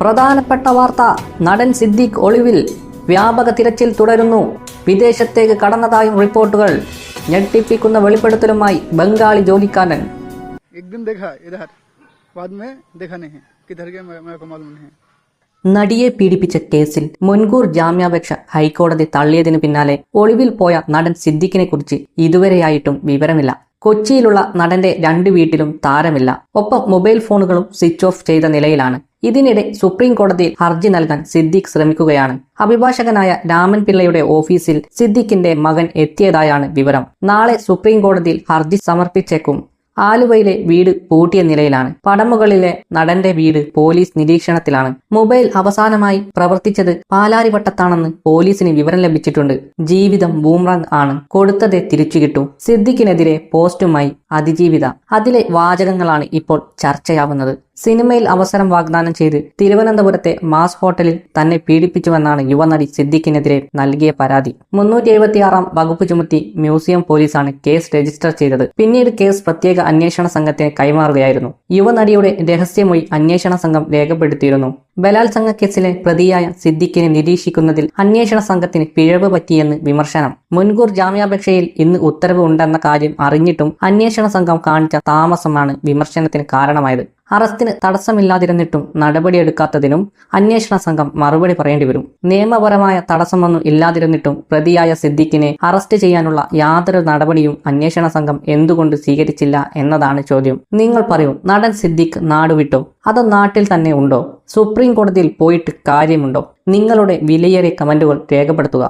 പ്രധാനപ്പെട്ട വാർത്ത. നടൻ സിദ്ദിഖ് ഒളിവിൽ വ്യാപക തിരച്ചിൽ തുടരുന്നു. വിദേശത്തേക്ക് കടന്നതായും റിപ്പോർട്ടുകൾ. ഞെട്ടിപ്പിക്കുന്ന വെളിപ്പെടുത്തലുമായി ബംഗാളി ജോലിക്കാരൻ. നടിയെ പീഡിപ്പിച്ച കേസിൽ മുൻകൂർ ജാമ്യാപേക്ഷ ഹൈക്കോടതി തള്ളിയതിനു പിന്നാലെ ഒളിവിൽ പോയ നടൻ സിദ്ദിഖിനെ കുറിച്ച് ഇതുവരെയായിട്ടും വിവരമില്ല. കൊച്ചിയിലുള്ള നടന്റെ രണ്ട് വീട്ടിലും താരമില്ല. ഒപ്പം മൊബൈൽ ഫോണുകളും സ്വിച്ച് ഓഫ് ചെയ്ത നിലയിലാണ്. ഇതിനിടെ സുപ്രീം കോടതിയിൽ ഹർജി നൽകാൻ സിദ്ദിഖ് ശ്രമിക്കുകയാണ്. അഭിഭാഷകനായ രാമൻ പിള്ളയുടെ ഓഫീസിൽ സിദ്ദിഖിന്റെ മകൻ എത്തിയതായാണ് വിവരം. നാളെ സുപ്രീം കോടതിയിൽ ഹർജി സമർപ്പിച്ചേക്കും. ആലുവയിലെ വീട് പൂട്ടിയ നിലയിലാണ്. പടമുകളിലെ നടന്റെ വീട് പോലീസ് നിരീക്ഷണത്തിലാണ്. മൊബൈൽ അവസാനമായി പ്രവർത്തിച്ചത് പാലാരിവട്ടത്താണെന്ന് പോലീസിന് വിവരം ലഭിച്ചിട്ടുണ്ട്. ജീവിതം ബൂമ്രാങ് ആണ്. കൊടുത്തതെ തിരിച്ചു കിട്ടും. സിദ്ദിഖിനെതിരെ പോസ്റ്റുമായി അതിജീവിത. അതിലെ വാചകങ്ങളാണ് ഇപ്പോൾ ചർച്ചയാവുന്നത്. സിനിമയിൽ അവസരം വാഗ്ദാനം ചെയ്ത് തിരുവനന്തപുരത്തെ മാസ് ഹോട്ടലിൽ തന്നെ പീഡിപ്പിച്ചുവെന്നാണ് യുവനടി സിദ്ദിഖിനെതിരെ നൽകിയ പരാതി. മുന്നൂറ്റി എഴുപത്തിയാറാം വകുപ്പ് ചുമത്തി മ്യൂസിയം പോലീസാണ് കേസ് രജിസ്റ്റർ ചെയ്തത്. പിന്നീട് കേസ് പ്രത്യേക അന്വേഷണ സംഘത്തിന് കൈമാറുകയായിരുന്നു. യുവനടിയുടെ രഹസ്യമൊഴി അന്വേഷണ സംഘം രേഖപ്പെടുത്തിയിരുന്നു. ബലാത്സംഗ കേസിലെ പ്രതിയായ സിദ്ദിഖിനെ നിരീക്ഷിക്കുന്നതിൽ അന്വേഷണ സംഘത്തിന് പിഴവ് പറ്റിയെന്ന് വിമർശനം. മുൻകൂർ ജാമ്യാപേക്ഷയിൽ ഇന്ന് ഉത്തരവ് ഉണ്ടെന്ന കാര്യം അറിഞ്ഞിട്ടും അന്വേഷണ സംഘം കാണിച്ച താമസമാണ് വിമർശനത്തിന് കാരണമായത്. അറസ്റ്റിന് തടസ്സമില്ലാതിരുന്നിട്ടും നടപടിയെടുക്കാത്തതിനും അന്വേഷണ സംഘം മറുപടി പറയേണ്ടി വരും. നിയമപരമായ തടസ്സമൊന്നും ഇല്ലാതിരുന്നിട്ടും പ്രതിയായ സിദ്ദിഖിനെ അറസ്റ്റ് ചെയ്യാനുള്ള യാതൊരു നടപടിയും അന്വേഷണ സംഘം എന്തുകൊണ്ട് സ്വീകരിച്ചില്ല എന്നതാണ് ചോദ്യം. നിങ്ങൾ പറയൂ നടൻ സിദ്ദിഖ് നാടുവിട്ടോ അതോ നാട്ടിൽ തന്നെ ഉണ്ടോ? സുപ്രീം കോടതിയിൽ പോയിട്ട് കാര്യമുണ്ടോ? നിങ്ങളുടെ വിലയേറിയ കമന്റുകൾ രേഖപ്പെടുത്തുക.